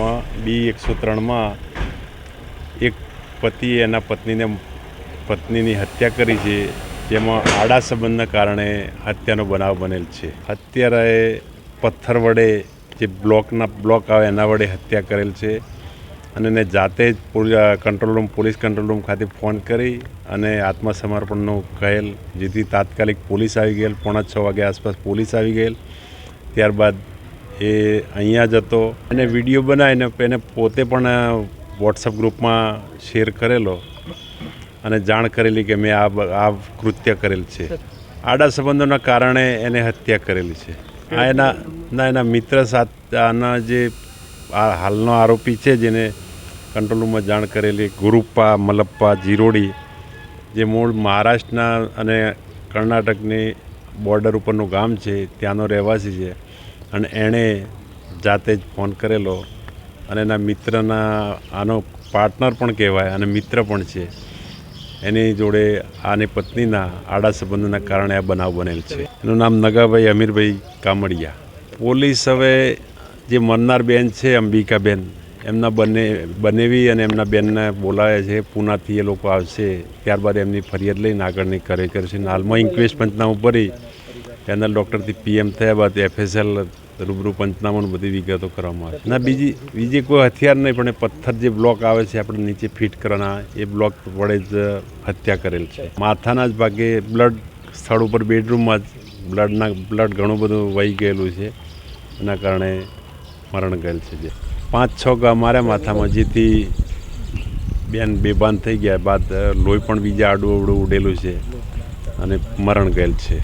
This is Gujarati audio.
એમાં બી એકસો ત્રણમાં એક પતિએ એના પત્નીને, પત્નીની હત્યા કરી છે, જેમાં આડા સંબંધના કારણે હત્યાનો બનાવ બનેલ છે. હત્યારાએ પથ્થર વડે જે બ્લોકના, બ્લોક આવે એના વડે હત્યા કરેલ છે અને એને જાતે જ control room, police control room ખાતે ફોન કરી અને આત્મસમર્પણનું કહેલ, જેથી તાત્કાલિક પોલીસ આવી ગયેલ, પોણા છ વાગ્યા આસપાસ પોલીસ આવી ગયેલ. ત્યારબાદ એ અહીંયા જ હતો. એને વીડિયો બનાવીને એને પોતે પણ વોટ્સઅપ ગ્રુપમાં શેર કરેલો અને જાણ કરેલી કે મેં આ આ કૃત્ય કરેલ છે. આડા સંબંધોના કારણે એને હત્યા કરેલી છે. આ એના, ના, એના મિત્ર સાથેના જે, આ હાલનો આરોપી છે જેને કંટ્રોલ રૂમમાં જાણ કરેલી ગુરુપ્પા મલપ્પા જીરોડી, જે મૂળ મહારાષ્ટ્રના અને કર્ણાટકની બોર્ડર ઉપરનું ગામ છે, ત્યાંનો રહેવાસી છે. અને એણે જાતે જ ફોન કરેલો અને એના મિત્રના, આનો પાર્ટનર પણ કહેવાય અને મિત્ર પણ છે. એની જોડે આની પત્નીના આડા સંબંધના કારણે આ બનાવ બનેલ છે. એનું નામ નગાભાઈ અમીરભાઈ કામડિયા. પોલીસ હવે જે મરનાર બેન છે, અંબિકાબેન, એમના બંને, બનેવી અને એમના બેનને બોલાવે છે. પૂનાથી એ લોકો આવશે, ત્યારબાદ એમની ફરિયાદ લઈને આગળની કરે કરશે. હાલમાં ઇન્ક્વેસ્ટ પંચનામું ભરી પેનલ ડૉક્ટરથી પીએમ થયા બાદ એફએસએલ રૂબરૂ પંચનામાનું બધી વિગતો કરવામાં આવે ના, બીજી બીજી કોઈ હથિયાર નહીં, પણ એ પથ્થર જે બ્લોક આવે છે, આપણે નીચે ફિટ કરવાના, એ બ્લોક વડે જ હત્યા કરેલ છે. માથાના જ ભાગે બ્લડ સ્થળ ઉપર બેડરૂમમાં જ બ્લડના, બ્લડ ઘણું બધું વહી ગયેલું છે. એના કારણે મરણ ગયેલ છે જે. પાંચ, છ ગા માર્યા માથામાં, જેથી બેન બેભાન થઈ ગયા. બાદ લોહી પણ બીજા આડું અવડું ઉડેલું છે અને મરણ ગયેલ છે.